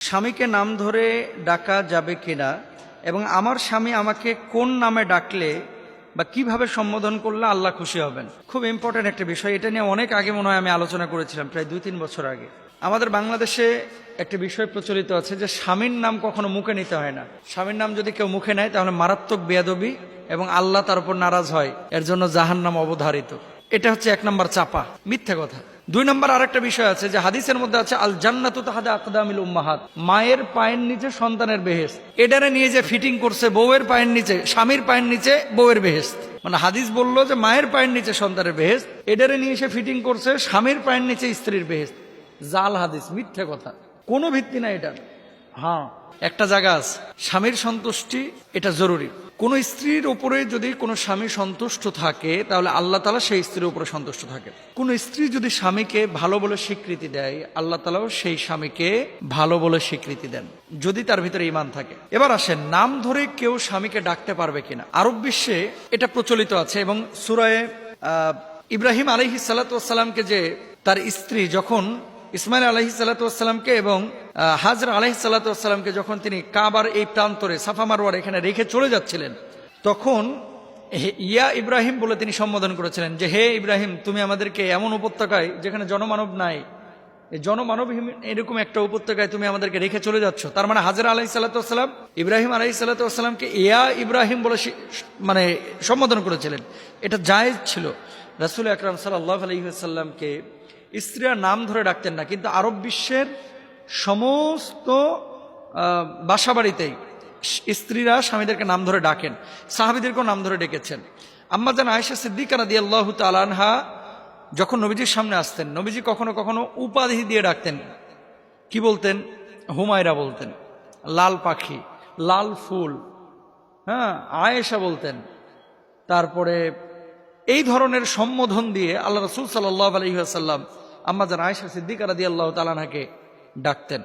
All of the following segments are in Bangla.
স্বামীকে নাম ধরে ডাকা যাবে কিনা এবং আমার স্বামী আমাকে কোন নামে ডাকলে বা কীভাবে সম্বোধন করলে আল্লাহ খুশি হবেন? খুব ইম্পর্টেন্ট একটা বিষয়। এটা নিয়ে অনেক আগে মনে হয় আমি আলোচনা করেছিলাম প্রায় দুই তিন বছর আগে। আমাদের বাংলাদেশে একটা বিষয় প্রচলিত আছে যে স্বামীর নাম কখনো মুখে নিতে হয় না। স্বামীর নাম যদি কেউ মুখে নেয় তাহলে মারাত্মক বেয়াদবি এবং আল্লাহ তার উপর নারাজ হয়। এর জন্য জাহান নাম অবধারিত। এটা হচ্ছে এক নম্বর চাপা, মিথ্যে কথা। দুই নম্বর আরেকটা বিষয় আছে যে হাদিসের মধ্যে আছে আল জান্নাতু তাহাদা আকদামিল উম্মাহাত। মায়ের পায়ের নিচে সন্তানের বেহেস এটারে নিয়ে যে ফিটিং করছে বউয়ের পায়ের নিচে, স্বামীর পায়ের নিচে বউয়ের বেহেস মানে হাদিস বলল যে মায়ের পায়ের নিচে সন্তানের বেহেস এটারে নিয়ে সে ফিটিং করছে স্বামীর পায়ের নিচে স্ত্রীর বেহেস জাল হাদিস, মিথ্যে কথা। কোনো ভিত্তি নাই এটা হ্যাঁ একটা জায়গা আছে, স্বামীর সন্তুষ্টি, এটা জরুরি। কোন স্ত্রীর উপরে যদি কোনো স্বামী সন্তুষ্ট থাকে, তাহলে আল্লাহ তালা সেই স্ত্রীর উপরে সন্তুষ্ট থাকে। কোন স্ত্রী যদি স্বামীকে ভালো বলে স্বীকৃতি দেয়, আল্লাহ তালাও সেই স্বামীকে ভালো বলে স্বীকৃতি দেন, যদি তার ভিতরে ইমান থাকে। এবার আসেন, নাম ধরে কেউ স্বামীকে ডাকতে পারবে কিনা? আরব বিশ্বে এটা প্রচলিত আছে এবং সুরায় ইব্রাহিম আলহি সাল্লাতামকে যে তার স্ত্রী যখন ইসমাইল আলহি সাল্লাতামকে এবং হাজর আলহি সাল্লাতামকে যখন তিনি কাবার এই প্রান্তরে সাফা মারোয়ার এখানে রেখে চলে যাচ্ছিলেন, তখন ইয়া ইব্রাহিম বলে তিনি সম্বোধন করেছিলেন যে, হে ইব্রাহিম, তুমি আমাদেরকে এমন উপত্যকায় যেখানে জনমানব নাই জনমানবহীন এরকম একটা উপত্যকায় তুমি আমাদেরকে রেখে চলে যাচ্ছ। তার মানে হাজার আলাহি সাল্লাতাম ইব্রাহিম আলাহি সাল্লাতামকে ইয়া ইব্রাহিম বলে মানে সম্বোধন করেছিলেন। এটা জায়েজ ছিল। রাসুল আকরাম সাল্লাহ আলহিহাসাল্লামকে স্ত্রীরা নাম ধরে ডাকতেন না, কিন্তু আরব বিশ্বের সমস্ত বাসাবাড়িতেই স্ত্রীরা স্বামীদেরকে নাম ধরে ডাকেন, সাহাবিদেরকেও নাম ধরে ডেকেছেন। আম্মা আম্মাজান আয়েশা সিদ্দিকানা দিয়ে আল্লাহ তালানহা যখন নবীজির সামনে আসতেন, নবীজি কখনো কখনো উপাধি দিয়ে ডাকতেন। কি বলতেন? হুমায়রা বলতেন, লাল পাখি, লাল ফুল হ্যাঁ আয়েশা বলতেন। তারপরে এই ধরনের সম্বোধন দিয়ে আল্লাহ রসুল সাল্লাহ আলহিহাসাল্লাম আম্মাজান আয়েশা সিদ্দিকারা দিয়ে আল্লাহ তালানহাকে ডাকতেন।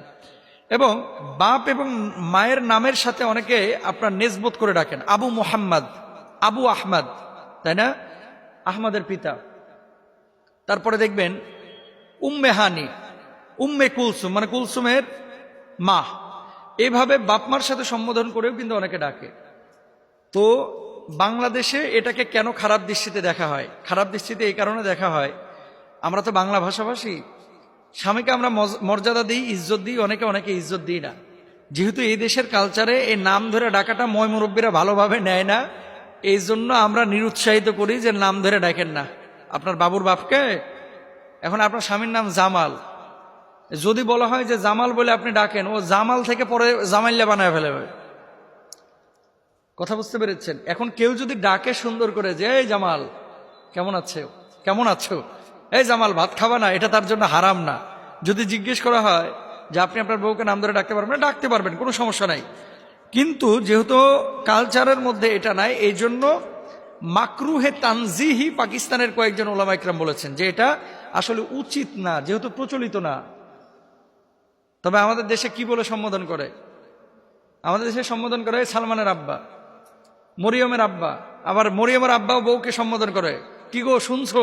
এবং বাপ এবং মায়ের নামের সাথে অনেকে আপনার নেজবোধ করে ডাকেন। আবু মোহাম্মদ, আবু আহমদ, তাই না? আহমদের পিতা। তারপরে দেখবেন উম্মে হানি, উম্মে কুলসুম মানে কুলসুমের মা। এইভাবে বাপমার সাথে সম্বোধন করেও কিন্তু অনেকে ডাকে। তো বাংলাদেশে এটাকে কেন খারাপ দৃষ্টিতে দেখা হয়? খারাপ দৃষ্টিতে এই কারণে দেখা হয় আমরা তো বাংলা ভাষাভাষী। স্বামীকে আমরা মর্যাদা দিই, ইজ্জত দিই, অনেকে অনেকে ইজ্জত দিই না। যেহেতু এই দেশের কালচারে এই নাম ধরে ডাকাটা ময় মুরব্বীরা ভালোভাবে নেয় না, এই জন্য আমরা নিরুৎসাহিত করি যে নাম ধরে ডাকেন না। আপনার বাবুর বাপকে? এখন আপনার স্বামীর নাম জামাল। যদি বলা হয় যে জামাল বলে আপনি ডাকেন, ও জামাল থেকে পরে জামাইল্লা বানায় ফেলেবে কথা বুঝতে পেরেছেন? এখন কেউ যদি ডাকে সুন্দর করে যে, এই জামাল, কেমন আছে? কেমন আছো? এই জামাল, ভাত খাবা না, এটা তার জন্য হারাম না। যদি জিজ্ঞেস করা হয় যে, আপনি আপনার বউকে নাম ধরে ডাকতে পারবেন? ডাকতে পারবেন, কোনো সমস্যা নাই। কিন্তু যেহেতু কালচারের মধ্যে এটা নাই, এই জন্য মাকরুহে তানজিহি পাকিস্তানের কয়েকজন ওলামা ইকরাম বলেছেন যে, এটা আসলে উচিত না, যেহেতু প্রচলিত না। তবে আমাদের দেশে কি বলে সম্বোধন করে? আমাদের দেশে সম্বোধন করে সালমানের আব্বা, মরিয়মের আব্বা, আবার মরিয়মের আব্বাও বউকে সম্বোধন করে। কি গো, শুনছো?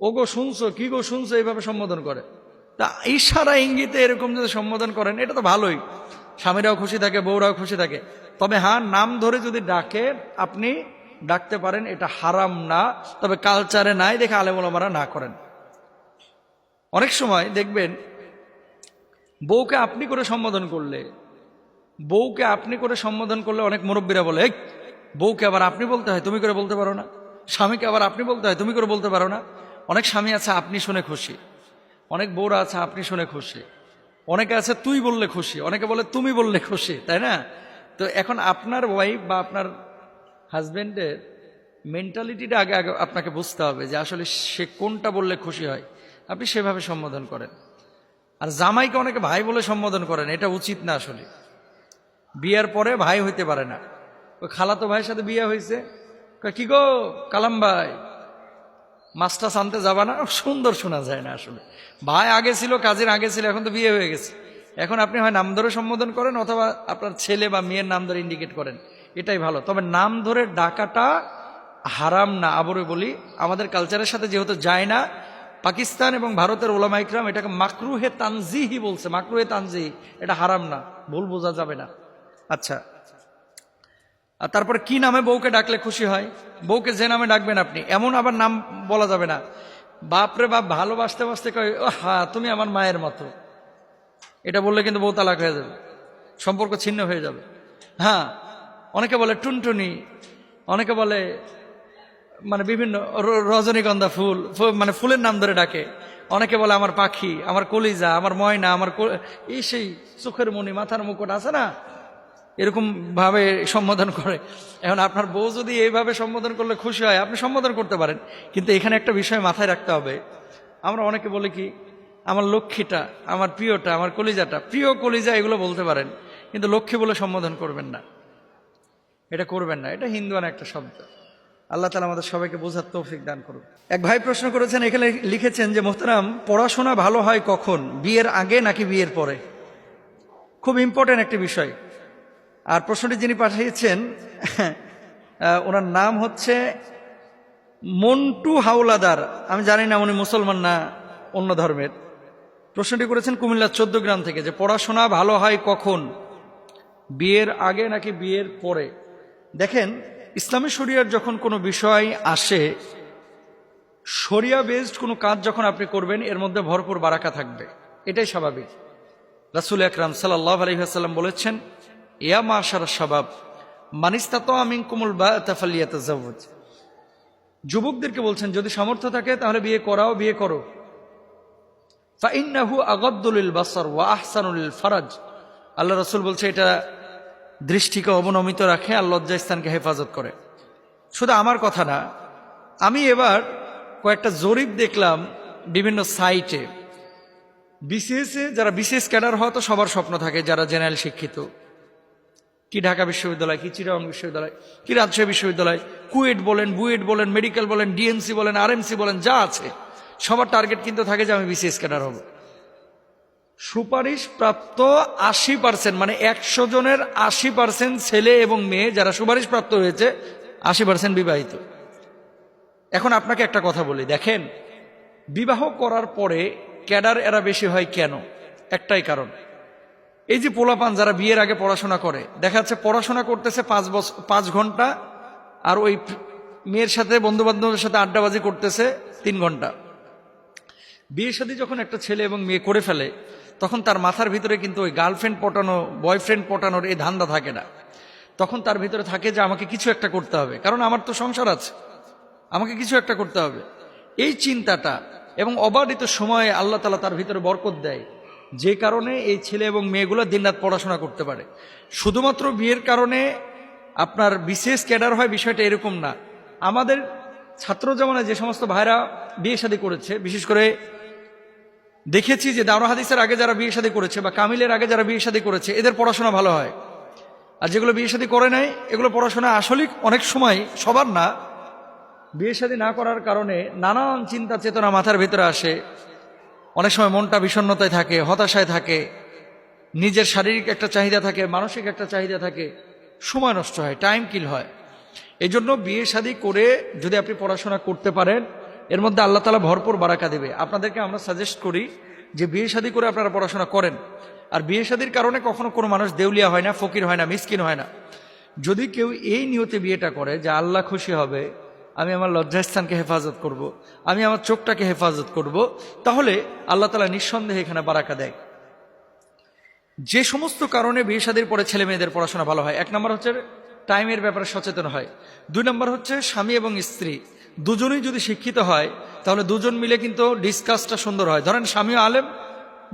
ও গো শুনছো, কি গো শুনছো, এইভাবে সম্বোধন করে? তা ইশারা ইঙ্গিতে এরকম যদি সম্বোধন করেন, এটা তো ভালোই। স্বামীরাও খুশি থাকে, বউরাও খুশি থাকে। তবে হ্যাঁ নাম ধরে যদি ডাকে, আপনি ডাকতে পারেন, এটা হারাম না। তবে কালচারে নাই দেখে আলেমুলামারা না করেন। অনেক সময় দেখবেন, বউকে আপনি করে সম্বোধন করলে, বউকে আপনি করে সম্বোধন করলে অনেক মুরব্বীরা বলে বউকে আবার আপনি বলতে হয়, তুমি করে বলতে পারো না। স্বামীকে আবার আপনি বলতে হয়, তুমি করে বলতে পারো না। অনেক স্বামী আছে, আপনি শুনে খুশি। অনেক বউরা আছে, আপনি শুনে খুশি। অনেকে আছে, তুই বললে খুশি। অনেকে বলে, তুমি বললে খুশি, তাই না? তো এখন আপনার ওয়াইফ বা আপনার হাজবেন্ডের মেন্টালিটিটা আগে আগে আপনাকে বুঝতে হবে যে আসলে সে কোনটা বললে খুশি হয়। আপনি সেভাবে সম্বোধন করেন। আর জামাইকে অনেকে ভাই বলে সম্বোধন করেন, এটা উচিত না আসলে। বিয়ার পরে ভাই হইতে পারে না। ওই খালাতো ভাইয়ের সাথে বিয়ে হয়েছে কি গো, কালাম ভাই? মাছটা আনতে যাবা না, সুন্দর শোনা যায় না আসলে। ভাই আগে ছিল, কাজের আগে ছিল, এখন তো বিয়ে হয়ে গেছে। এখন আপনি হয় নাম ধরে সম্বোধন করেন অথবা আপনার ছেলে বা মেয়ের নাম ধরে ইন্ডিকেট করেন। এটাই ভালো। তবে নাম ধরে ডাকাটা হারাম না আবরে বলি, আমাদের কালচারের সাথে যেহেতু যায় না, পাকিস্তান এবং ভারতের ওলামা ইকরাম এটাকে মাকরুহে তানজিহি বলছে। মাকরুহে তানজিহি, এটা হারাম না, ভুল বোঝা যাবে না। আচ্ছা আর তারপরে কি নামে বউকে ডাকলে খুশি হয়? বউকে যে নামে ডাকবেন আপনি, এমন আবার নাম বলা যাবে না। বাপরে বাপ, ভালোবাসতে বাসতে কয় ও হা, তুমি আমার মায়ের মতো। এটা বললে কিন্তু বউ তালাক হয়ে যাবে। সম্পর্ক ছিন্ন হয়ে যাবে। হ্যাঁ অনেকে বলে টুনটুনি, অনেকে বলে মানে বিভিন্ন রজনীগন্ধা ফুল মানে ফুলের নাম ধরে ডাকে। অনেকে বলে আমার পাখি, আমার কলিজা, আমার ময়না, আমার এই সেই চোখের মণি, মাথার মুকুট আছে না? এরকম ভাবে সম্বোধন করে। এখন আপনার বউ যদি এইভাবে সম্বোধন করলে খুশি হয়, আপনি সম্বোধন করতে পারেন। কিন্তু এখানে একটা বিষয় মাথায় রাখতে হবে। আমরা অনেকে বলি কি, আমার লক্ষ্মীটা, আমার প্রিয়টা, আমার কলিজাটা, প্রিয় কলিজা এগুলো বলতে পারেন, কিন্তু লক্ষ্মী বলে সম্বোধন করবেন না। এটা করবেন না। এটা হিন্দুয়ান একটা শব্দ। আল্লাহ তালা আমাদের সবাইকে বোঝার তৌফিক দান করুন এক ভাই প্রশ্ন করেছেন, এখানে লিখেছেন যে, মোহতারাম, পড়াশোনা ভালো হয় কখন? বিয়ের আগে নাকি বিয়ের পরে? খুব ইম্পর্টেন্ট একটি বিষয়। আর প্রশ্নটি যিনি পাঠিয়েছেন ওনার নাম হচ্ছে মন্টু হাওলাদার। আমি জানি না উনি মুসলমান না অন্য ধর্মের। প্রশ্নটি করেছেন কুমিল্লা চোদ্দ গ্রাম থেকে যে পড়াশোনা ভালো হয় কখন? বিয়ের আগে নাকি বিয়ের পরে? দেখেন, ইসলামী শরিয়ার যখন কোনো বিষয় আসে শরিয়া বেসড কোনো কাজ যখন আপনি করবেন, এর মধ্যে ভরপুর বারাকা থাকবে। এটাই স্বাভাবিক। রাসুল আকরাম সাল্লাহ আলহিহাসাল্লাম বলেছেন ইয়া মাশার সবাব মানিস্তাত আমিন কুমুল বা তাফালিয়াত যুবকদেরকে বলছেন, যদি সামর্থ্য থাকে তাহলে বিয়ে করাও, বিয়ে করো। ফাইন্নাহু আগদ্দুলিল বাসর ওয়া আহসানুল ফারাজ। আল্লাহ রসুল বলছে, এটা দৃষ্টিকে অবনমিত রাখে আর লজ্জাস্থানকে হেফাজত করে। শুধু আমার কথা না, আমি এবার কয়েকটা জরিপ দেখলাম বিভিন্ন সাইটে। বিসিএসে যারা বিসিএস ক্যাডার হওয়া তো সবার স্বপ্ন থাকে, যারা জেনারেল শিক্ষিত। কি ঢাকা বিশ্ববিদ্যালয়, কি চিরাং বিশ্ববিদ্যালয়, কি রাজশাহী বিশ্ববিদ্যালয়, কুয়েট বলেন, বুয়েট বলেন, মেডিকেল বলেন, ডিএমসি বলেন, আরএমসি বলেন, যা আছে, সবার টার্গেট কিন্তু থাকে যে আমি বিসিএস ক্যাডার হব। সুপারিশ প্রাপ্ত আশি পার্সেন্ট মানে একশো জনের আশি পার্সেন্ট ছেলে এবং মেয়ে যারা সুপারিশ প্রাপ্ত হয়েছে, আশি পার্সেন্ট বিবাহিত। এখন আপনাকে একটা কথা বলি, দেখেন, বিবাহ করার পরে ক্যাডার এরা বেশি হয় কেন? একটাই কারণ। এই যে পোলাপান যারা বিয়ের আগে পড়াশোনা করে, দেখা যাচ্ছে পড়াশোনা করতেছে পাঁচ বছর পাঁচ ঘণ্টা, আর ওই মেয়ের সাথে বন্ধু বান্ধবের সাথে আড্ডাবাজি করতেছে তিন ঘণ্টা। বিয়ের সাথে যখন একটা ছেলে এবং মেয়ে করে ফেলে, তখন তার মাথার ভিতরে কিন্তু ওই গার্লফ্রেন্ড পটানো, বয়ফ্রেন্ড পটানোর এই ধান্দা থাকে না। তখন তার ভিতরে থাকে যে আমাকে কিছু একটা করতে হবে, কারণ আমার তো সংসার আছে। আমাকে কিছু একটা করতে হবে। এই চিন্তাটা এবং অবাধিত সময়ে আল্লাহ তালা তার ভিতরে বরকত দেয়। যে কারণে এই ছেলে এবং মেয়েগুলো দিনরাত পড়াশোনা করতে পারে। শুধুমাত্র বিয়ের কারণে আপনার বিশেষ ক্যাডার হয় বিষয়টা এরকম না। আমাদের ছাত্র জামানায় যে সমস্ত ভাইরা বিয়ে শাদী করেছে, বিশেষ করে দেখেছি যে দাওরা হাদিসের আগে যারা বিয়ে শাদী করেছে বা কামিলের আগে যারা বিয়ে শাদী করেছে, এদের পড়াশোনা ভালো হয়। আর যেগুলো বিয়ে শাদী করে নাই, এগুলো পড়াশোনা আসলেই অনেক সময় সবার না। বিয়ে শাদী না করার কারণে নানান চিন্তা চেতনা মাথার ভেতরে আসে। অনেক সময় মনটা বিষণ্ণতায় থাকে, হতাশায় থাকে, নিজের শারীরিক একটা চাহিদা থাকে, মানসিক একটা চাহিদা থাকে, সময় নষ্ট হয় টাইম কিল হয়। এই জন্য বিয়ে শাদী করে যদি আপনি পড়াশোনা করতে পারেন, এর মধ্যে আল্লাহ তালা ভরপুর বারাকা দেবে। আপনাদেরকে আমরা সাজেস্ট করি যে বিয়ে শাদী করে আপনারা পড়াশোনা করেন। আর বিয়ে শাদীর কারণে কখনো কোনো মানুষ দেউলিয়া হয় না, ফকির হয় না, মিসকিন হয় না। যদি কেউ এই নিয়তে বিয়েটা করে যে আল্লাহ খুশি হবে আমি আমার লজ্জাস্থানকে হেফাজত করব। আমি আমার চোখটাকে হেফাজত করব। তাহলে আল্লাহ তালা নিঃসন্দেহে এখানে বারাকা দেয় যে সমস্ত কারণে বিয়ে পরে ছেলে মেয়েদের পড়াশোনা ভালো হয়, এক নম্বর হচ্ছে টাইমের ব্যাপারে সচেতন হয়, দুই নম্বর হচ্ছে স্বামী এবং স্ত্রী, দুজনেই যদি শিক্ষিত হয়, তাহলে দুজন মিলে কিন্তু ডিসকাসটা সুন্দর হয় ধরেন স্বামীও আলেম,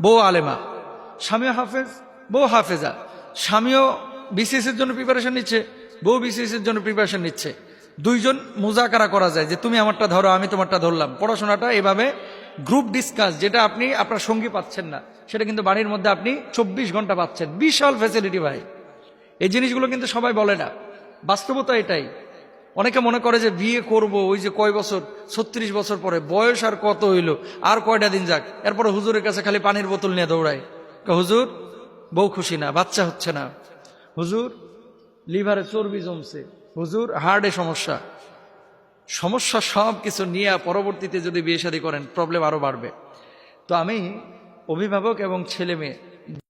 বউ আলেমা স্বামীও হাফেজ, বউ হাফেজা, স্বামীও বিসিএস এর জন্য প্রিপারেশন নিচ্ছে, বউ বিসিএস এর জন্য প্রিপারেশন নিচ্ছে দুইজন মোজাকারা করা যায় যে তুমি আমারটা ধরো, আমি তোমারটা ধরলাম। পড়াশোনাটা এভাবে গ্রুপ ডিসকাস যেটা আপনি, আপনার সঙ্গী পাচ্ছেন না। সেটা কিন্তু বাড়ির মধ্যে আপনি চব্বিশ ঘণ্টা পাচ্ছেন। বিশাল ফ্যাসিলিটি ভাই। এই জিনিসগুলো কিন্তু সবাই বলে না। বাস্তবতা এটাই। অনেকে মনে করে যে বিয়ে করব, ওই যে কয় বছর? ছত্রিশ বছর পরে। বয়স আর কত হইল? আর কয়টা দিন যাক? এরপরে হুজুরের কাছে খালি পানির বোতল নিয়ে দৌড়ায়। হুজুর, বউ খুশি না, বাচ্চা হচ্ছে না। হুজুর, লিভারে চর্বি জমছে। হুজুর, হার্টে সমস্যা। সমস্যা সব কিছু নিয়ে পরবর্তীতে যদি বিয়ে করেন প্রবলেম আরও বাড়বে। তো আমি অভিভাবক এবং ছেলে মেয়ে